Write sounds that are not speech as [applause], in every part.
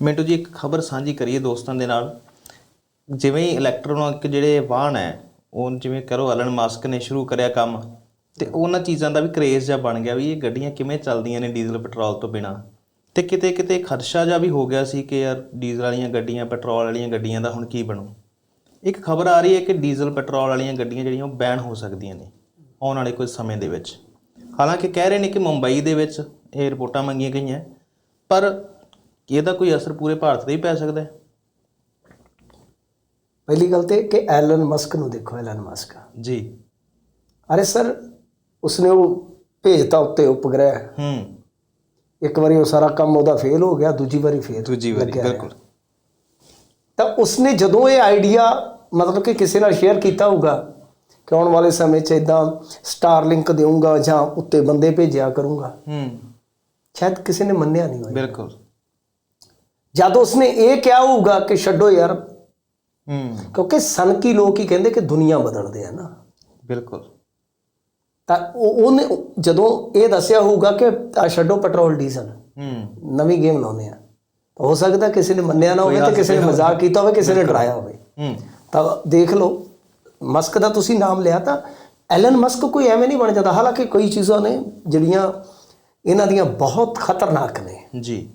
ਮਿੰਟੂ ਜੀ, ਇੱਕ ਖਬਰ ਸਾਂਝੀ ਕਰੀਏ ਦੋਸਤਾਂ ਦੇ ਨਾਲ। ਜਿਵੇਂ ਇਲੈਕਟ੍ਰੋਨਿਕ ਜਿਹੜੇ ਵਾਹਨ ਹੈ, ਉਹ ਜਿਵੇਂ ਕਰੋ ਐਲਨ ਮਾਸਕ ਨੇ ਸ਼ੁਰੂ ਕਰਿਆ ਕੰਮ, ਤੇ ਉਹਨਾਂ ਚੀਜ਼ਾਂ ਦਾ ਵੀ ਕਰੇਜ਼ ਜਿਹਾ ਬਣ ਗਿਆ ਵੀ ਇਹ ਗੱਡੀਆਂ ਕਿਵੇਂ ਚੱਲਦੀਆਂ ਨੇ ਡੀਜ਼ਲ ਪੈਟਰੋਲ ਤੋਂ ਬਿਨਾ। ਤੇ ਕਿਤੇ ਕਿਤੇ ਖ਼ਰਸ਼ਾ ਜਿਹਾ ਵੀ ਹੋ ਗਿਆ ਸੀ ਕਿ ਯਾਰ ਡੀਜ਼ਲ ਵਾਲੀਆਂ ਗੱਡੀਆਂ, ਪੈਟਰੋਲ ਵਾਲੀਆਂ ਗੱਡੀਆਂ ਦਾ ਹੁਣ ਕੀ ਬਣੂ। ਇੱਕ ਖਬਰ ਆ ਰਹੀ ਹੈ ਕਿ ਡੀਜ਼ਲ, ਪੈਟਰੋਲ ਵਾਲੀਆਂ ਗੱਡੀਆਂ ਜਿਹੜੀਆਂ ਉਹ ਬੈਨ ਹੋ ਸਕਦੀਆਂ ਨੇ ਆਉਣ ਵਾਲੇ ਕੁਝ ਸਮੇਂ ਦੇ ਵਿੱਚ। ਹਾਲਾਂਕਿ ਕਹਿ ਰਹੇ ਨੇ ਕਿ ਮੁੰਬਈ ਦੇ ਵਿੱਚ ਇਹ ਰਿਪੋਰਟਾਂ ਮੰਗੀਆਂ ਗਈਆਂ, ਪਰ ਇਹਦਾ ਕੋਈ ਅਸਰ ਪੂਰੇ ਭਾਰਤ ਤੇ ਹੀ ਪੈ ਸਕਦਾ ਹੈ? ਪਹਿਲੀ ਗੱਲ ਤੇ ਕਿ ਐਲਨ ਮਸਕ ਨੂੰ ਦੇਖੋ ਐਲਨ ਮਸਕ ਜੀ। ਅਰੇ ਸਰ ਉਸਨੇ ਉਹ ਭੇਜਤਾ ਉੱਤੇ ਉਪਗ੍ਰਹਿ। ਹੂੰ। ਇੱਕ ਵਾਰੀ ਉਹ ਸਾਰਾ ਕੰਮ ਉਹਦਾ ਫੇਲ ਹੋ ਗਿਆ ਦੂਜੀ ਵਾਰੀ ਫੇਲ ਦੂਜੀ ਵਾਰੀ ਲੱਗਿਆ ਰਿਹਾ। ਬਿਲਕੁਲ। ਤਾਂ ਉਸਨੇ ਜਦੋਂ ਇਹ ਆਈਡੀਆ ਮਤਲਬ ਕਿ ਕਿਸੇ ਨਾਲ ਸ਼ੇਅਰ ਕੀਤਾ ਹੋਊਗਾ ਕਿ ਆਉਣ ਵਾਲੇ ਸਮੇਂ 'ਚ ਇਦਾਂ ਸਟਾਰਲਿੰਕ ਦੇਵਾਂਗਾ ਜਾਂ ਉੱਤੇ ਬੰਦੇ ਭੇਜਿਆ ਕਰੂੰਗਾ। ਹੂੰ। ਸ਼ਾਇਦ ਕਿਸੇ ਨੇ ਮੰਨਿਆ ਨਹੀਂ ਹੋਇਆ ਬਿਲਕੁਲ। ਜਦ ਉਸਨੇ ਇਹ ਕਿਹਾ ਹੋਊਗਾ ਕਿ ਛੱਡੋ ਯਾਰ ਹੂੰ। ਕਿਉਂਕਿ ਸਨਕੀ ਲੋਕ ਹੀ ਕਹਿੰਦੇ ਕਿ ਦੁਨੀਆ ਬਦਲਦੇ ਆ ਨਾ। ਬਿਲਕੁਲ। ਤਾਂ ਉਹ ਉਹਨੇ ਜਦੋਂ ਇਹ ਦੱਸਿਆ ਹੋਊਗਾ ਕਿ ਆ ਛੱਡੋ ਪੈਟਰੋਲ ਡੀਜ਼ਲ ਹੂੰ। ਨਵੀਂ ਗੇਮ ਲਾਉਂਦੇ ਆ। ਤਾਂ ਹੋ ਸਕਦਾ ਕਿਸੇ ਨੇ ਮੰਨਿਆ ਨਾ ਹੋਵੇ ਤੇ ਕਿਸੇ ਨੇ ਮਜ਼ਾਕ ਕੀਤਾ ਹੋਵੇ ਕਿਸੇ ਨੇ ਡਰਾਇਆ ਹੋਵੇ। ਹੂੰ। ਤਾਂ ਦੇਖ ਲਓ ਮਸਕ ਦਾ ਤੁਸੀਂ ਨਾਮ ਲਿਆ ਤਾਂ ਐਲਨ ਮਸਕ ਕੋਈ ਐਵੇਂ ਨਹੀਂ ਬਣ ਜਾਂਦਾ। ਹਾਲਾਂਕਿ ਕਈ ਚੀਜ਼ਾਂ ਨੇ ਜਿਹੜੀਆਂ ਇਹਨਾਂ ਦੀਆਂ ਬਹੁਤ ਖਤਰਨਾਕ ਨੇ। ਜੀ।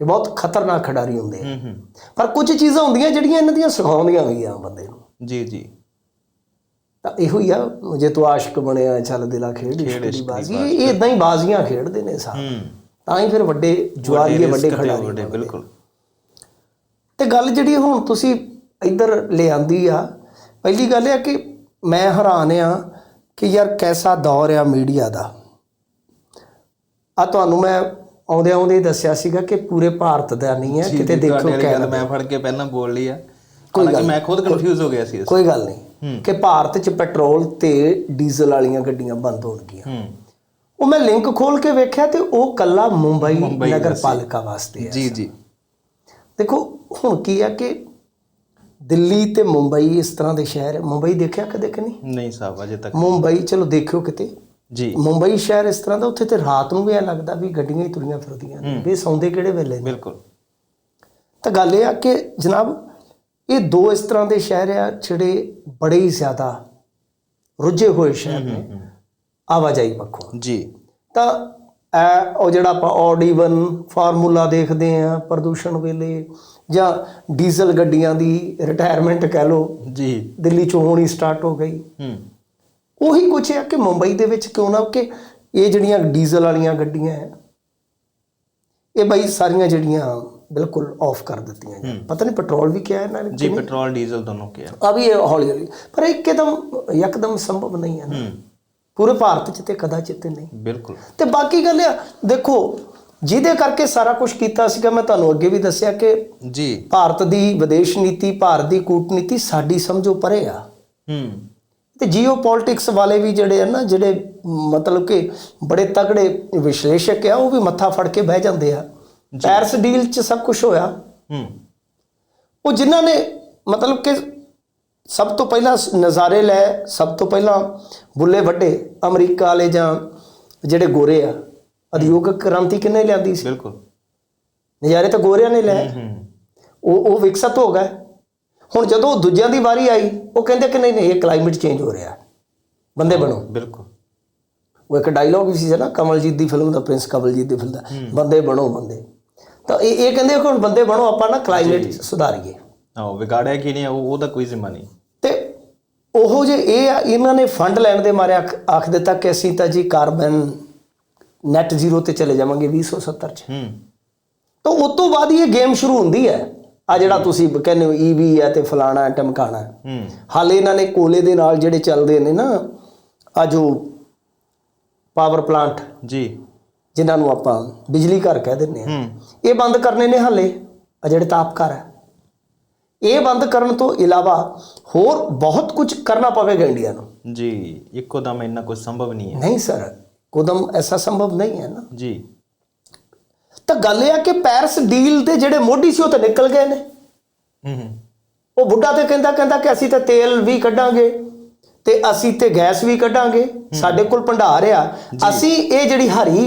ਇਹ ਬਹੁਤ ਖਤਰਨਾਕ ਖਿਡਾਰੀ ਹੁੰਦੇ ਆ। ਪਰ ਕੁਝ ਚੀਜ਼ਾਂ ਹੁੰਦੀਆਂ ਜਿਹੜੀਆਂ ਇਹਨਾਂ ਦੀਆਂ ਸਿਖਾਉਂਦੀਆਂ ਵੀ ਆ ਬੰਦੇ ਨੂੰ। ਜੀ ਜੀ। ਤਾਂ ਇਹੋ ਹੀ ਆ ਜੇ ਤੂੰ ਆਸ਼ਿਕ ਬਣਿਆ ਚੱਲ ਦਿਲਾ ਖੇਡ ਇਸ਼ਕ ਬਾਜ਼ੀ ਇਹ ਇਦਾਂ ਹੀ ਬਾਜ਼ੀਆਂ ਖੇਡਦੇ ਨੇ ਸਾਰੇ। ਤਾਂ ਹੀ ਫਿਰ ਵੱਡੇ ਜੁਆਰੀਏ ਵੱਡੇ ਖਿਡਾਰੀ ਵੱਡੇ ਬਿਲਕੁਲ। ਤੇ ਗੱਲ ਜਿਹੜੀ ਹੁਣ ਤੁਸੀਂ ਇੱਧਰ ਲਿਆਂਦੀ ਆ ਪਹਿਲੀ ਗੱਲ ਇਹ ਆ ਕਿ ਮੈਂ ਹੈਰਾਨ ਆ ਕਿ ਯਾਰ ਕੈਸਾ ਦੌਰ ਆ ਮੀਡੀਆ ਦਾ। ਆ ਤੁਹਾਨੂੰ ਮੈਂ ਆਉਂਦੇ ਆਉਂਦੇ ਦੱਸਿਆ ਸੀਗਾ ਕਿ ਪੂਰੇ ਭਾਰਤ ਦਾ ਨਹੀਂ ਹੈ ਕਿਤੇ ਦੇਖੋ ਗੱਲ ਮੈਂ ਫੜ ਕੇ ਪਹਿਲਾਂ ਬੋਲ ਲਈ ਆ। ਹਾਲਾਂਕਿ ਮੈਂ ਖੁਦ ਕਨਫਿਊਜ਼ ਹੋ ਗਿਆ ਸੀ ਇਸ ਕੋਈ ਗੱਲ ਨਹੀਂ। ਕਿ ਭਾਰਤ 'ਚ ਪੈਟਰੋਲ ਤੇ ਡੀਜ਼ਲ ਵਾਲੀਆਂ ਗੱਡੀਆਂ ਬੰਦ ਹੋਣਗੀਆਂ। ਉਹ ਮੈਂ ਲਿੰਕ ਖੋਲ ਕੇ ਵੇਖਿਆ ਤੇ ਉਹ ਕੱਲਾ ਮੁੰਬਈ ਨਗਰ ਪਾਲਿਕਾ ਵਾਸਤੇ ਹੈ ਜੀ ਜੀ। ਦੇਖੋ ਹੁਣ ਕੀ ਆ ਕਿ ਦਿੱਲੀ ਤੇ ਮੁੰਬਈ ਇਸ ਤਰ੍ਹਾਂ ਦੇ ਸ਼ਹਿਰ ਮੁੰਬਈ ਦੇਖਿਆ ਕਦੇ ਕਿ ਨਹੀਂ? ਨਹੀਂ ਸਾਹਿਬ ਅਜੇ ਤੱਕ। ਮੁੰਬਈ ਚਲੋ ਦੇਖਿਓ ਕਿਤੇ। ਜੀ। ਮੁੰਬਈ ਸ਼ਹਿਰ ਇਸ ਤਰ੍ਹਾਂ ਦਾ ਉੱਥੇ ਤੇ ਰਾਤ ਨੂੰ ਵੀ ਐ ਲੱਗਦਾ ਵੀ ਗੱਡੀਆਂ ਹੀ ਤੁਰੀਆਂ ਫਿਰਦੀਆਂ ਨੇ ਵੀ ਸੌਂਦੇ ਕਿਹੜੇ ਵੇਲੇ ਨੇ? ਬਿਲਕੁਲ। ਤਾਂ ਗੱਲ ਇਹ ਆ ਕਿ ਜਨਾਬ ਇਹ ਦੋ ਇਸ ਤਰ੍ਹਾਂ ਦੇ ਸ਼ਹਿਰ ਆ ਜਿਹੜੇ ਬੜੇ ਹੀ ਜ਼ਿਆਦਾ ਰੁੱਝੇ ਹੋਏ ਸ਼ਹਿਰ ਨੇ। ਆਵਾਜਾਈ ਪੱਖੋਂ। ਜੀ। ਤਾਂ ਇਹ ਉਹ ਜਿਹੜਾ ਆਪਾਂ ਓਡ1 ਫਾਰਮੂਲਾ ਦੇਖਦੇ ਆ ਪ੍ਰਦੂਸ਼ਣ ਵੇਲੇ ਜਾਂ ਡੀਜ਼ਲ ਗੱਡੀਆਂ ਦੀ ਰਿਟਾਇਰਮੈਂਟ ਕਹਿ ਲਓ ਜੀ। ਦਿੱਲੀ ਚੋਂ ਹੋਣੀ ਸਟਾਰਟ ਹੋ ਗਈ। ਹੂੰ। ਉਹੀ ਕੁਛ ਹੈ ਕਿ ਮੁੰਬਈ ਦੇ ਵਿੱਚ ਕਿਉਂ ਨਾ ਕਿ ਇਹ ਜਿਹੜੀਆਂ ਡੀਜ਼ਲ ਵਾਲੀਆਂ ਗੱਡੀਆਂ ਹੈ ਇਹ ਬਈ ਸਾਰੀਆਂ ਜਿਹੜੀਆਂ ਬਿਲਕੁਲ ਆਫ ਕਰ ਦਿੱਤੀਆਂ ਜਾਣ ਪਤਾ ਨਹੀਂ ਪੈਟਰੋਲ ਵੀ ਕਿਹਾ ਇਹਨਾਂ ਨੇ ਜੀ ਪੈਟਰੋਲ ਡੀਜ਼ਲ ਦੋਨੋਂ ਕਿਹਾ। ਆ ਵੀ ਇਹ ਹੌਲੀ ਹੌਲੀ। ਪਰ ਇੱਕਦਮ ਯਕਦਮ ਸੰਭਵ ਨਹੀਂ ਹੈ ਨਾ। ਪੂਰੇ ਭਾਰਤ 'ਚ ਤੇ ਕਦਾਚਿਤ ਨਹੀਂ। ਬਿਲਕੁਲ। ਤੇ ਬਾਕੀ ਗੱਲ ਆ ਦੇਖੋ ਜਿਹਦੇ ਕਰਕੇ ਸਾਰਾ ਕੁਝ ਕੀਤਾ ਸੀਗਾ ਮੈਂ ਤੁਹਾਨੂੰ ਅੱਗੇ ਵੀ ਦੱਸਿਆ ਕਿ ਜੀ। ਭਾਰਤ ਦੀ ਵਿਦੇਸ਼ ਨੀਤੀ ਭਾਰਤ ਦੀ ਕੂਟਨੀਤੀ ਸਾਡੀ ਸਮਝੋ ਪਰੇ ਆ। ਹੂੰ। ਤੇ ਜੀਓਪੋਲਿਟਿਕਸ ਵਾਲੇ ਵੀ ਜਿਹੜੇ ਆ ਨਾ ਜਿਹੜੇ ਮਤਲਬ ਕਿ ਬੜੇ ਤਗੜੇ ਵਿਸ਼ਲੇਸ਼ਕ ਆ ਉਹ ਵੀ ਮੱਥਾ ਫੜ ਕੇ ਬਹਿ ਜਾਂਦੇ ਆ। ਪੈਰਿਸ ਡੀਲ 'ਚ ਸਭ ਕੁਝ ਹੋਇਆ। ਹੂੰ। ਉਹ ਜਿਨ੍ਹਾਂ ਨੇ ਮਤਲਬ ਕਿ ਸਭ ਤੋਂ ਪਹਿਲਾਂ ਨਜ਼ਾਰੇ ਲੈ ਸਭ ਤੋਂ ਪਹਿਲਾਂ ਬੁੱਲੇ ਵੱਡੇ ਅਮਰੀਕਾ ਵਾਲੇ ਜਾਂ ਜਿਹੜੇ ਗੋਰੇ ਆ ਉਦਯੋਗਿਕ ਕ੍ਰਾਂਤੀ ਕਿੰਨੇ ਲਿਆਂਦੀ ਸੀ? ਬਿਲਕੁਲ। ਨਜ਼ਾਰੇ ਤਾਂ ਗੋਰਿਆਂ ਨੇ ਲੈ ਹੂੰ। ਉਹ ਉਹ ਵਿਕਸਤ ਹੋ ਗਏ। ਹੁਣ ਜਦੋਂ ਦੂਜਿਆਂ ਦੀ ਵਾਰੀ ਆਈ ਉਹ ਕਹਿੰਦੇ ਕਿ ਨਹੀਂ ਨਹੀਂ ਇਹ ਕਲਾਈਮੇਟ ਚੇਂਜ ਹੋ ਰਿਹਾ। ਬੰਦੇ ਬਣੋ। ਬਿਲਕੁਲ। ਉਹ ਇੱਕ ਡਾਇਲੌਗ ਵੀ ਸੀ ਨਾ ਕਮਲਜੀਤ ਦੀ ਫਿਲਮ ਦਾ ਪ੍ਰਿੰਸ ਕਮਲਜੀਤ ਦੀ ਫਿਲਮ ਦਾ। ਬੰਦੇ ਬਣੋ ਬੰਦੇ। ਤਾਂ ਇਹ ਇਹ ਕਹਿੰਦੇ ਕਿ ਹੁਣ ਬੰਦੇ ਬਣੋ ਆਪਾਂ ਨਾ ਕਲਾਈਮੇਟ ਸੁਧਾਰੀਏ। ਆਹ ਵਿਗਾੜਿਆ ਕੀ ਨਹੀਂ ਉਹ- ਉਹਦਾ ਕੋਈ ਜ਼ਿੰਮਾ ਨਹੀਂ। ਤੇ ਉਹੋ ਜੇ ਇਹ ਆ ਇਹਨਾਂ ਨੇ ਫੰਡ ਲੈਣ ਦੇ ਮਾਰੇ ਆਖ ਦਿੱਤਾ ਕਿ ਅਸੀਂ ਤਾਂ ਜੀ ਕਾਰਬਨ ਨੈਟ ਜ਼ੀਰੋ ਤੇ ਚਲੇ ਜਾਵਾਂਗੇ 2070 ਚ। ਹੂੰ। ਤਾਂ ਉਸ ਤੋਂ ਬਾਅਦ ਹੀ ਇਹ ਗੇਮ ਸ਼ੁਰੂ ਹੁੰਦੀ ਹੈ। ਆ ਜਿਹੜਾ ਤੁਸੀਂ ਕਹਿੰਦੇ ਹੋ ਈਵੀ ਹੈ ਤੇ ਫਲਾਣਾ ਟਮਕਾਣਾ ਹਾਲੇ ਇਹਨਾਂ ਨੇ ਕੋਲੇ ਦੇ ਨਾਲ ਜਿਹੜੇ ਚੱਲਦੇ ਨੇ ਨਾ ਆ ਜੋ ਪਾਵਰ ਪਲਾਂਟ ਜੀ। ਜਿਨ੍ਹਾਂ ਨੂੰ ਆਪਾਂ ਬਿਜਲੀ ਘਰ ਕਹਿ ਦਿੰਦੇ ਆ ਹੂੰ। ਇਹ ਬੰਦ ਕਰਨੇ ਨੇ ਹਾਲੇ ਆ ਜਿਹੜੇ ਤਾਪਘਰ ਹੈ। ਇਹ ਬੰਦ ਕਰਨ ਤੋਂ ਇਲਾਵਾ ਹੋਰ ਬਹੁਤ ਕੁਝ ਕਰਨਾ ਪਵੇਗਾ ਇੰਡੀਆ ਨੂੰ। ਜੀ ਇੱਕੋ ਦਮ ਇੰਨਾ ਕੁਝ ਸੰਭਵ ਨਹੀਂ ਹੈ। ਨਹੀਂ ਸਰ ਕੁਦਮ ਐਸਾ ਸੰਭਵ ਨਹੀਂ ਹੈ ਨਾ। ਜੀ। ਤਾਂ ਗੱਲ ਇਹ ਆ ਕਿ ਪੈਰਿਸ ਡੀਲ ਦੇ ਜਿਹੜੇ ਮੋਢੀ ਸੀ ਉਹ ਤਾਂ ਨਿਕਲ ਗਏ ਨੇ। ਹੂੰ ਉਹ ਬੁੱਢਾ ਤੇ ਕਹਿੰਦਾ ਕਹਿੰਦਾ ਕਿ ਅਸੀਂ ਤਾਂ ਤੇਲ ਵੀ ਕੱਢਾਂਗੇ ਤੇ ਅਸੀਂ ਤੇ ਗੈਸ ਵੀ ਕੱਢਾਂਗੇ। ਸਾਡੇ ਕੋਲ ਭੰਡਾਰ ਆ। ਅਸੀਂ ਇਹ ਜਿਹੜੀ ਹਰੀ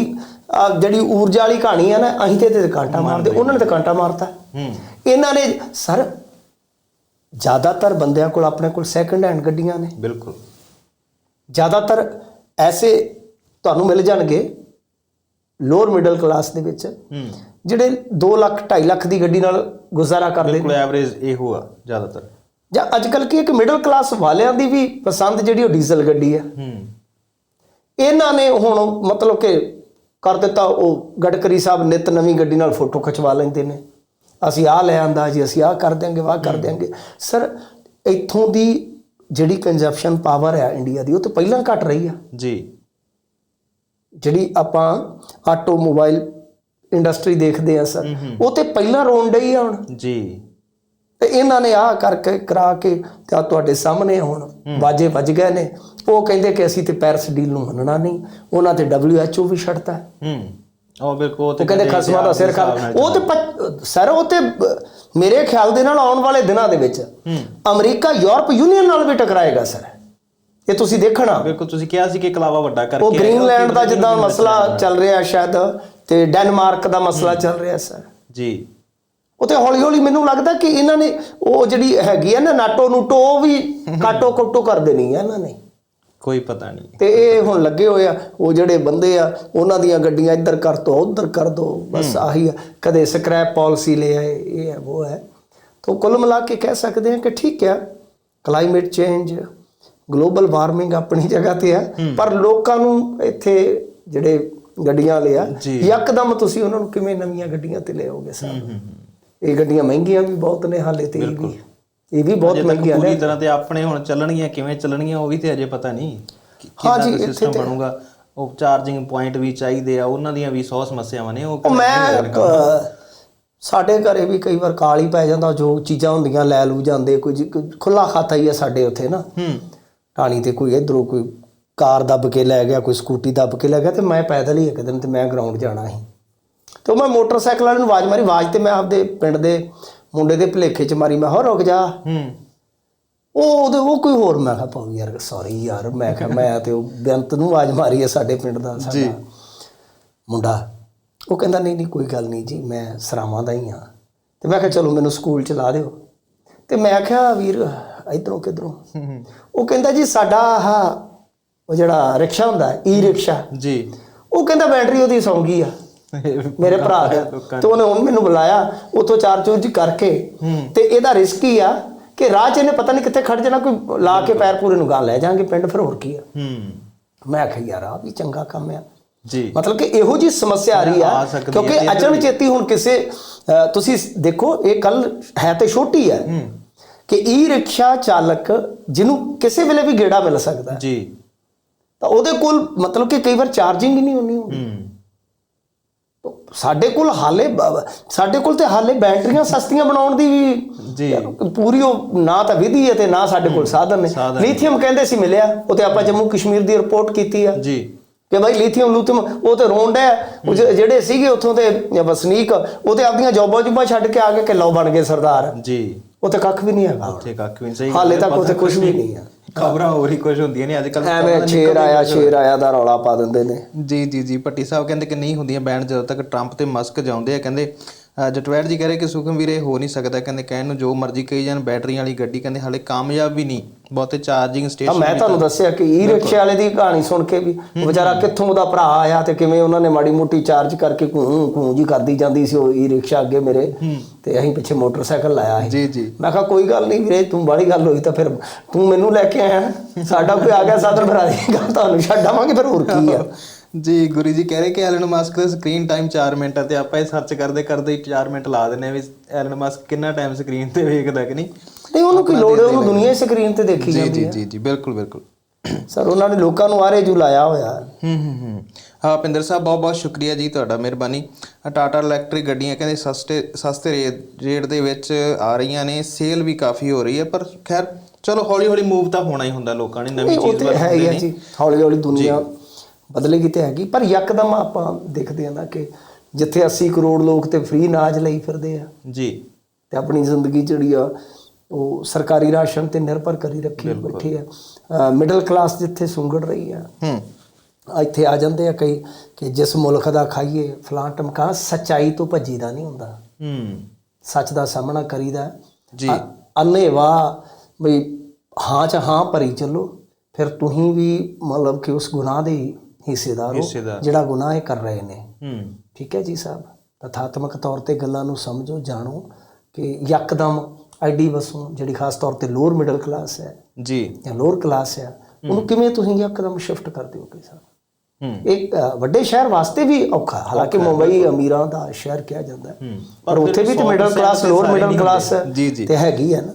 ਜਿਹੜੀ ਊਰਜਾ ਵਾਲੀ ਕਹਾਣੀ ਆ ਨਾ ਅਸੀਂ ਤੇ ਤੇ ਕਾਂਟਾ ਮਾਰਦੇ ਉਹਨਾਂ ਨੇ ਤਾਂ ਕਾਂਟਾ ਮਾਰਤਾ। ਹੂੰ। ਇਹਨਾਂ ਨੇ ਸਰ ਜ਼ਿਆਦਾਤਰ ਬੰਦਿਆਂ ਕੋਲ ਆਪਣੇ ਕੋਲ ਸੈਕੰਡ ਹੈਂਡ ਗੱਡੀਆਂ ਨੇ। ਬਿਲਕੁਲ। ਜ਼ਿਆਦਾਤਰ ਐਸੇ ਤੁਹਾਨੂੰ ਮਿਲ ਜਾਣਗੇ ਲੋਅਰ ਮਿਡਲ ਕਲਾਸ ਦੇ ਵਿੱਚ ਜਿਹੜੇ 2 ਲੱਖ 2.5 ਲੱਖ ਦੀ ਗੱਡੀ ਨਾਲ ਗੁਜ਼ਾਰਾ ਕਰਦੇ ਬਿਲਕੁਲ ਨੇ। ਐਵਰੇਜ ਇਹੋ ਆ ਜ਼ਿਆਦਾਤਰ। ਜਾਂ ਅੱਜ ਕੱਲ ਕੀ ਇੱਕ ਮਿਡਲ ਕਲਾਸ ਵਾਲਿਆਂ ਦੀ ਵੀ ਪਸੰਦ ਜਿਹੜੀ ਉਹ ਡੀਜ਼ਲ ਗੱਡੀ ਆ ਹੂੰ। ਇਹਨਾਂ ਨੇ ਹੁਣ ਮਤਲਬ ਕਿ ਕਰ ਦਿੱਤਾ ਉਹ ਗਡਕਰੀ ਸਾਹਿਬ ਨਿਤ ਨਵੀਂ ਗੱਡੀ ਨਾਲ ਫੋਟੋ ਖਿਚਵਾ ਲੈਂਦੇ ਨੇ। ਅਸੀਂ ਆਹ ਲੈ ਆਂਦਾ ਜੀ ਅਸੀਂ ਆਹ ਕਰ ਦਿਆਂਗੇ ਵਾਹ ਕਰ ਦਿਆਂਗੇ। ਸਰ ਇੱਥੋਂ ਦੀ ਜਿਹੜੀ ਕੰਜ਼ੰਪਸ਼ਨ ਪਾਵਰ ਹੈ ਇੰਡੀਆ ਦੀ ਉਹ ਤਾਂ ਪਹਿਲਾਂ ਘਟ ਰਹੀ ਆ। ਜੀ। ਜਿਹੜੀ ਆਪਾਂ ਆਟੋਮੋਬਾਈਲ ਇੰਡਸਟਰੀ ਦੇਖਦੇ ਆ ਸਰ ਉਹ ਤੇ ਪਹਿਲਾਂ ਰੋਣ ਡਈ ਆ ਹੁਣ। ਜੀ। ਤੇ ਇਹਨਾਂ ਨੇ ਆਹ ਕਰਕੇ ਕਰਾ ਕੇ ਤੇ ਤੁਹਾਡੇ ਸਾਹਮਣੇ ਹੁਣ ਬਾਜੇ ਵੱਜ ਗਏ ਨੇ। ਉਹ ਕਹਿੰਦੇ ਕਿ ਅਸੀਂ ਤੇ ਪੈਰਿਸ ਡੀਲ ਨੂੰ ਮੰਨਣਾ ਨਹੀਂ। ਉਹਨਾਂ ਤੇ WHO ਵੀ ਛੱਡਤਾ ਹੂੰ। ਉਹ ਬਿਲਕੁਲ ਉਹ ਕਹਿੰਦੇ ਖਸਮਾਂ ਦਾ ਸਿਰ ਕਰ ਉਹ ਤੇ ਸਰ ਉਹ ਤੇ ਮੇਰੇ ਖਿਆਲ ਦੇ ਨਾਲ ਆਉਣ ਵਾਲੇ ਦਿਨਾਂ ਦੇ ਵਿੱਚ ਅਮਰੀਕਾ ਯੂਰਪ ਯੂਨੀਅਨ ਨਾਲ ਵੀ ਟਕਰਾਏਗਾ ਸਰ। ਇਹ ਤੁਸੀਂ ਦੇਖਣਾ। ਬਿਲਕੁਲ ਤੁਸੀਂ ਕਿਹਾ ਸੀ ਕਿ ਕਲਾਵਾ ਵੱਡਾ ਕਰਕੇ ਉਹ ਗ੍ਰੀਨਲੈਂਡ ਦਾ ਜਿੱਦਾਂ ਮਸਲਾ ਚੱਲ ਰਿਹਾ ਸ਼ਾਇਦ ਤੇ ਡੈਨਮਾਰਕ ਦਾ ਮਸਲਾ ਚੱਲ ਰਿਹਾ ਸਰ। ਜੀ। ਉਹ ਤੇ ਹੌਲੀ ਹੌਲੀ ਮੈਨੂੰ ਲੱਗਦਾ ਕਿ ਇਹਨਾਂ ਨੇ ਉਹ ਜਿਹੜੀ ਹੈਗੀ ਆ ਨਾ ਨਾਟੋ ਨੂਟੋ ਉਹ ਵੀ ਕਾਟੋ ਕੁੱਟੋ ਕਰ ਦੇਣੀ ਆ ਇਹਨਾਂ ਨੇ। ਕੋਈ ਪਤਾ ਨਹੀਂ। ਤੇ ਇਹ ਹੁਣ ਲੱਗੇ ਹੋਏ ਆ ਉਹ ਜਿਹੜੇ ਬੰਦੇ ਆ ਉਹਨਾਂ ਦੀਆਂ ਗੱਡੀਆਂ ਇੱਧਰ ਕਰ ਦੋ ਉੱਧਰ ਕਰ ਦੋ ਬਸ ਆਹੀ ਆ। ਕਦੇ ਸਕ੍ਰੈਪ ਪਾਲਿਸੀ ਲੈ ਆਏ ਇਹ ਹੈ ਉਹ ਹੈ। ਤਾਂ ਕੁੱਲ ਮਿਲਾ ਕੇ ਕਹਿ ਸਕਦੇ ਹਾਂ ਕਿ ਠੀਕ ਆ। Climate change. ਗਲੋਬਲ ਵਾਰਮਿੰਗ ਆਪਣੀ ਜਗ੍ਹਾ ਤੇ ਆ ਪਰ ਲੋਕਾਂ ਨੂੰ ਇੱਥੇ ਜਿਹੜੇ ਗੱਡੀਆਂ ਲਿਆ। ਯਕਦਮ ਤੁਸੀਂ ਉਹਨਾਂ ਨੂੰ ਕਿਵੇਂ ਨਵੀਆਂ ਗੱਡੀਆਂ ਤੇ ਲਿਆਓਗੇ ਸਾਹਿਬ ਇਹ ਗੱਡੀਆਂ ਮਹਿੰਗੀਆਂ ਵੀ ਬਹੁਤ ਨੇ ਹਾਲੇ ਤੇ ਇਹ ਵੀ ਇਹ ਵੀ ਬਹੁਤ ਮਹਿੰਗੀਆਂ ਪੂਰੀ ਨੇ। ਤਰ੍ਹਾਂ ਤੇ ਆਪਣੇ ਹੁਣ ਚੱਲਣਗੀਆਂ ਕਿਵੇਂ ਚੱਲਣਗੀਆਂ ਉਹ ਵੀ ਤੇ ਅਜੇ ਪਤਾ ਨਹੀਂ। ਕਿ- ਹਾਂ ਕਿੱਦਾਂ ਜੀ, ਦਾ ਇੱਥੇ ਸਿਸਟਮ ਬਣੂਗਾ। ਉਹ ਚਾਰਜਿੰਗ ਪੁਆਇੰਟ ਵੀ ਚਾਹੀਦੇ ਆ ਉਹਨਾਂ ਦੀਆਂ ਵੀ 100 ਸਮੱਸਿਆਵਾਂ ਨੇ ਉਹ ਮੈਂ ਸਾਡੇ ਘਰੇ ਵੀ ਕਈ ਵਾਰ ਕਾਲ ਹੀ ਪੈ ਜਾਂਦਾ ਜੋ ਚੀਜ਼ਾਂ ਹੁੰਦੀਆਂ ਲੈ ਲੂ ਜਾਂਦੇ ਕੋਈ ਖੁੱਲਾ ਖਾਤਾ ਹੀ ਆ ਸਾਡੇ ਉੱਥੇ ਨਾ। ਹੂੰ। ਢਾਣੀ ਤੇ ਕੋਈ ਇਧਰੋਂ ਕੋਈ ਕਾਰ ਦੱਬ ਕੇ ਲੈ ਗਿਆ ਕੋਈ ਸਕੂਟੀ ਦੱਬ ਕੇ ਲੈ ਗਿਆ ਤੇ ਮੈਂ ਪੈਦਲ ਹੀ ਇੱਕ ਦਿਨ ਤੇ ਮੈਂ ਗਰਾਊਂਡ ਜਾਣਾ ਸੀ। ਤੇ ਮੈਂ ਮੋਟਰਸਾਈਕਲ ਵਾਲੇ ਨੂੰ ਆਵਾਜ਼ ਮਾਰੀ ਆਵਾਜ਼ ਤੇ ਮੈਂ ਆਪਦੇ ਪਿੰਡ ਦੇ ਮੁੰਡੇ ਦੇ ਭਲੇਖੇ ਚ ਮਾਰੀ ਮੈਂ ਹੋ ਰੁਕ ਜਾ। ਹੂੰ। ਉਹ ਉਹਦੇ ਉਹ ਕੋਈ ਹੋਰ ਮੈਂ ਕਿਹਾ ਪਾਉ ਯਾਰ ਸੌਰੀ ਯਾਰ ਮੈਂ ਕਿਹਾ ਮੈਂ ਤੇ ਉਹ ਬੇਅੰਤ ਨੂੰ ਆਵਾਜ਼ ਮਾਰੀ ਹੈ ਸਾਡੇ ਪਿੰਡ ਦਾ ਸਾਡਾ ਮੁੰਡਾ। ਉਹ ਕਹਿੰਦਾ ਨਹੀਂ ਨਹੀਂ ਕੋਈ ਗੱਲ ਨਹੀਂ ਜੀ ਮੈਂ ਸਰਾਵਾਂ ਦਾ ਹੀ ਆ। ਤੇ ਮੈਂ ਕਿਹਾ ਚਲੋ ਮੈਨੂੰ ਸਕੂਲ ਚ ਲਾ ਦਿਓ। ਤੇ ਮੈਂ ਕਿਹਾ ਵੀਰ ਇਧਰੋਂ ਕਿਧਰੋਂ ਉਹ ਕਹਿੰਦਾ ਜੀ ਸਾਡਾ ਆਹ ਉਹ ਜਿਹੜਾ ਰਿਕਸ਼ਾ ਹੁੰਦਾ ਈ ਰਿਕਸ਼ਾ ਜੀ। ਉਹ ਕਹਿੰਦਾ ਬੈਟਰੀ ਉਹਦੀ ਸੌਂ ਗਈ ਆ। ਮੇਰੇ ਭਰਾ ਦਾ। ਤੇ ਉਹਨੇ ਮੈਨੂੰ ਬੁਲਾਇਆ ਉਥੋਂ ਚਾਰ ਚੂਰ ਕਰਕੇ। ਤੇ ਇਹਦਾ ਰਿਸਕ ਹੀ ਆ ਕਿ ਰਾਹ 'ਚ ਇਹਨੇ ਪਤਾ ਨਹੀਂ ਕਿੱਥੇ ਖੜ ਜਾਣਾ ਕੋਈ ਲਾ ਕੇ ਪੈਰ ਪੂਰੇ ਨੂੰ ਗਾਂ ਲੈ ਜਾਾਂਗੇ ਪਿੰਡ ਫਿਰ ਹੋਰ ਕੀ ਆ। ਮੈਂ ਆਖਿਆ ਯਾਰ ਆ ਵੀ ਚੰਗਾ ਕੰਮ ਆ। ਜੀ। ਮਤਲਬ ਕਿ ਇਹੋ ਜੀ ਸਮੱਸਿਆ ਆ ਰਹੀ ਆ ਆ ਕਿਉਂਕਿ ਅਚਨ ਚੇਤੀ ਹੁਣ ਕਿਸੇ ਤੁਸੀਂ ਦੇਖੋ ਇਹ ਕੱਲ ਹੈ ਤੇ ਛੋਟੀ ਹੈ। ਕਿ ਈ ਰਿਕਸ਼ਾ ਚਾਲਕ ਜਿਹਨੂੰ ਕਿਸੇ ਵੇਲੇ ਵੀ ਗੇੜਾ ਮਿਲ ਸਕਦਾ ਹੈ, ਜੀ। ਤਾਂ ਉਹਦੇ ਕੋਲ ਮਤਲਬ ਕਿ ਕਈ ਵਾਰ ਚਾਰਜਿੰਗ ਹੀ ਨਹੀਂ ਹੁੰਦੀ ਹੂੰ। ਸਾਡੇ ਕੋਲ ਹਾਲੇ ਸਾਡੇ ਕੋਲ ਤੇ ਹਾਲੇ ਬੈਟਰੀਆਂ ਸਸਤੀਆਂ ਬਣਾਉਣ ਦੀ ਵੀ ਜੀ। ਪੂਰੀ ਉਹ ਨਾ ਤਾਂ ਵਿਧੀ ਹੈ ਤੇ ਨਾ ਸਾਡੇ ਕੋਲ ਸਾਧਨ ਨੇ। ਲੀਥੀਅਮ ਕਹਿੰਦੇ ਸੀ ਮਿਲਿਆ ਉਹ ਤੇ ਆਪਾਂ ਜੰਮੂ ਕਸ਼ਮੀਰ ਦੀ ਰਿਪੋਰਟ ਕੀਤੀ ਆ। ਜੀ। ਕਿ ਭਾਈ ਲੀਥੀਅਮ ਲੂਥੀਅਮ ਉਹ ਤੇ ਰੋਂਡ ਜਿਹੜੇ ਸੀਗੇ ਉੱਥੋਂ ਦੇ ਵਸਨੀਕ ਉਹ ਤੇ ਆਪਣੀਆਂ ਜੌਬਾਂ ਜੁਬਾਂ ਛੱਡ ਕੇ ਆ ਕੇ ਕਿਲੋ ਬਣ ਗਏ ਸਰਦਾਰ। ਜੀ। ਉੱਥੇ ਕੱਖ ਵੀ ਨਹੀਂ ਹੈਗਾ। ਉੱਥੇ ਕੱਖ ਵੀ ਨਹੀਂ ਸਹੀ ਹਾਲੇ ਤੱਕ ਉੱਥੇ ਕੁਝ ਵੀ ਨਹੀਂ। ਆ ਖਬਰਾਂ ਹੋਰ ਹੀ ਕੁਝ ਹੁੰਦੀਆਂ ਨੇ ਅੱਜ ਕੱਲ ਐਵੇਂ ਸ਼ੇਰ ਆਇਆ ਸ਼ੇਰ ਆਇਆ ਦਾ ਰੌਲਾ ਪਾ ਦਿੰਦੇ ਨੇ। ਜੀ ਜੀ ਜੀ ਭੱਟੀ ਸਾਹਿਬ ਕਹਿੰਦੇ ਕਿ ਨਹੀਂ ਹੁੰਦੀਆਂ ਬੈਨ ਜਦੋਂ ਤੱਕ ਟਰੰਪ ਤੇ ਮਸਕ ਜਾਉਂਦੇ ਆ ਕਹਿੰਦੇ ਜਟਵੈਰ ਜੀ ਕਹ ਰਹੇ ਕਿ ਸੁਖਮ ਵੀਰੇ ਹੋ ਨਹੀਂ ਸਕਦਾ ਕਹਿੰਦੇ ਕਹਿਣ ਨੂੰ ਜੋ ਮਰਜ਼ੀ ਕਹੀ ਜਾਣ ਬੈਟਰੀ ਵਾਲੀ ਗੱਡੀ ਕਹਿੰਦੇ ਹਾਲੇ ਕਾਮਯਾਬ ਵੀ ਨਹੀਂ ਬਹੁਤੇ ਚਾਰਜਿੰਗ ਸਟੇਸ਼ਨ ਮੈਂ ਤੁਹਾਨੂੰ ਦੱਸਿਆ ਕਿ ਈ ਰਿਕਸ਼ੇ ਵਾਲੇ ਦੀ ਕਹਾਣੀ ਸੁਣ ਕੇ ਵੀ ਵਿਚਾਰਾ ਕਿੱਥੋਂ ਉਹਦਾ ਭਰਾ ਆਇਆ ਤੇ ਕਿਵੇਂ ਉਹਨਾਂ ਨੇ ਮਾੜੀ ਮੋਟੀ ਚਾਰਜ ਕਰਕੇ ਘੂੰ ਘੂੰ ਜੀ ਕਰਦੀ ਜਾਂਦੀ ਸੀ ਉਹ ਈ ਰਿਕਸ਼ਾ ਅੱਗੇ ਮੇਰੇ ਤੇ ਅਸੀਂ ਪਿੱਛੇ ਮੋਟਰਸਾਈਕਲ ਲਾਇਆ ਸੀ। ਜੀ ਜੀ। ਮੈਂ ਕਿਹਾ ਕੋਈ ਗੱਲ ਨਹੀਂ ਵੀਰੇ ਤੂੰ ਬਾੜੀ ਗੱਲ ਹੋਈ ਤਾਂ ਫਿਰ ਤੂੰ ਮੈਨੂੰ ਲੈ ਕੇ ਆਇਆ ਸਾਡਾ ਕੋਈ ਆ ਗਿਆ ਸਾਧਨ ਭਰਾ ਦੀ ਗੱਲ ਤੁਹਾਨੂੰ ਛੱਡ ਆਵਾਂਗੇ ਫਿਰ ਹੋਰ ਕੀ ਆ। [laughs] ਜੀ ਗੁਰੂ ਜੀ ਕਹਿ ਰਹੇ ਕਿ ਐਲਨ ਮਸਕ ਦਾ ਸਕਰੀਨ ਟਾਈਮ 4 ਮਿੰਟ ਹੈ ਤੇ ਆਪਾਂ ਇਹ ਸਰਚ ਕਰਦੇ ਕਰਦੇ ਹੀ 4 ਮਿੰਟ ਲਾ ਦਿੰਨੇ ਆ ਵੀ ਐਲਨ ਮਸਕ ਕਿੰਨਾ ਟਾਈਮ ਸਕਰੀਨ ਤੇ ਵੇਖਦਾ ਕਿ ਨਹੀਂ। ਨਹੀਂ ਉਹਨੂੰ ਕੀ ਲੋੜ ਹੈ? ਉਹਨੂੰ ਦੁਨੀਆ ਸਕਰੀਨ ਤੇ ਦੇਖੀ ਜੀ ਜਾਂਦੀ ਜੀ ਹੈ। ਜੀ ਜੀ ਬਿਲਕੁਲ ਬਿਲਕੁਲ। ਸਰ ਉਹਨਾਂ ਨੇ ਲੋਕਾਂ ਨੂੰ ਆਰੇ ਜੂ ਲਾਇਆ ਹੋਇਆ। ਹੂੰ ਹੂੰ ਹੂੰ। ਹਾਂ ਪਿੰਦਰ ਸਾਹਿਬ ਬਹੁਤ ਬਹੁਤ ਸ਼ੁਕਰੀਆ ਜੀ ਤੁਹਾਡਾ ਮਿਹਰਬਾਨੀ। ਆਹ ਟਾਟਾ ਇਲੈਕਟ੍ਰਿਕ ਗੱਡੀਆਂ ਕਹਿੰਦੇ ਸਸਤੇ ਸਸਤੇ ਰੇਟ ਰੇਟ ਦੇ ਵਿੱਚ ਆ ਰਹੀਆਂ ਨੇ। ਸੇਲ ਵੀ ਕਾਫੀ ਹੋ ਰਹੀ ਹੈ ਪਰ ਖੈਰ ਚਲੋ ਹੌਲੀ ਹੌਲੀ ਮੂਵ ਤਾਂ ਹੋਣਾ ਹੀ ਹੁੰਦਾ ਲੋਕਾਂ ਨੇ ਨਵੀਂ ਨਹੀਂ ਉਹ ਚੀਜ਼ ਤੇ ਹੈ ਹੀ ਜੀ। ਹੌਲੀ ਹੌਲੀ ਦੁਨੀਆ ਬਦਲੇਗੀ ਤੇ ਹੈਗੀ। ਪਰ ਯਕਦਮ ਆਪਾਂ ਦੇਖਦੇ ਆ ਨਾ ਕਿ ਜਿੱਥੇ 80 ਕਰੋੜ ਲੋਕ ਤੇ ਫ੍ਰੀ ਅਨਾਜ ਲਈ ਫਿਰਦੇ ਆ ਜੀ। ਤੇ ਆਪਣੀ ਜ਼ਿੰਦਗੀ ਜਿਹੜੀ ਆ ਉਹ ਸਰਕਾਰੀ ਰਾਸ਼ਨ ਤੇ ਨਿਰਭਰ ਕਰੀ ਰੱਖੀ ਬੈਠੇ ਆ। ਮਿਡਲ ਕਲਾਸ ਜਿੱਥੇ ਸੁੰਗੜ ਰਹੀ ਆ ਹੂੰ। ਇੱਥੇ ਆ ਜਾਂਦੇ ਆ ਕਈ ਕਿ ਜਿਸ ਮੁਲਕ ਦਾ ਖਾਈਏ ਫਲਾਂ ਟਮਕਾ ਸੱਚਾਈ ਤੋਂ ਭੱਜੀਦਾ ਨਹੀਂ ਹੁੰਦਾ। ਹੂੰ। ਸੱਚ ਦਾ ਸਾਹਮਣਾ ਕਰੀਦਾ। ਜੀ। ਅੰਨੇਵਾ ਬਈ ਹਾਂ ਚ ਹਾਂ ਭਰੀ ਚੱਲੋ ਫਿਰ ਤੁਸੀਂ ਵੀ ਮਤਲਬ ਕਿ ਉਸ ਗੁਨਾਹ ਦੇ ਹਿੱਸੇਦਾਰ ਹੋ ਹਿੱਸੇਦਾਰ। ਜਿਹੜਾ ਗੁਨਾਹ ਇਹ ਕਰ ਰਹੇ ਨੇ। ਹੂੰ। ਠੀਕ ਹੈ ਜੀ ਸਾਹਿਬ? ਤਥਾਤਮਕ ਤੌਰ ਤੇ ਗੱਲਾਂ ਨੂੰ ਸਮਝੋ ਜਾਣੋ ਕਿ ਯਕਦਮ ਐਡੀ ਵਸੋਂ ਜਿਹੜੀ ਖਾਸ ਤੌਰ ਤੇ ਲੋਅਰ ਮਿਡਲ ਕਲਾਸ ਹੈ ਜੀ। ਜਾਂ ਲੋਅਰ ਕਲਾਸ ਹੈ ਉਹਨੂੰ ਕਿਵੇਂ ਤੁਸੀਂ ਯਕਦਮ ਸ਼ਿਫਟ ਕਰ ਦਿਓਗੇ ਸਾਹਿਬ? ਹੂੰ। ਇੱਕ ਅ, ਵੱਡੇ ਸ਼ਹਿਰ ਵਾਸਤੇ ਵੀ ਔਖਾ ਹਾਲਾਂਕਿ ਮੁੰਬਈ ਅਮੀਰਾਂ ਦਾ ਸ਼ਹਿਰ ਕਿਹਾ ਜਾਂਦਾ ਹੈ। ਹੂੰ। ਪਰ ਉੱਥੇ ਵੀ ਤੇ middle class lower middle class ਜੀ ਜੀ। ਤੇ ਹੈਗੀ ਹੈ ਨਾ।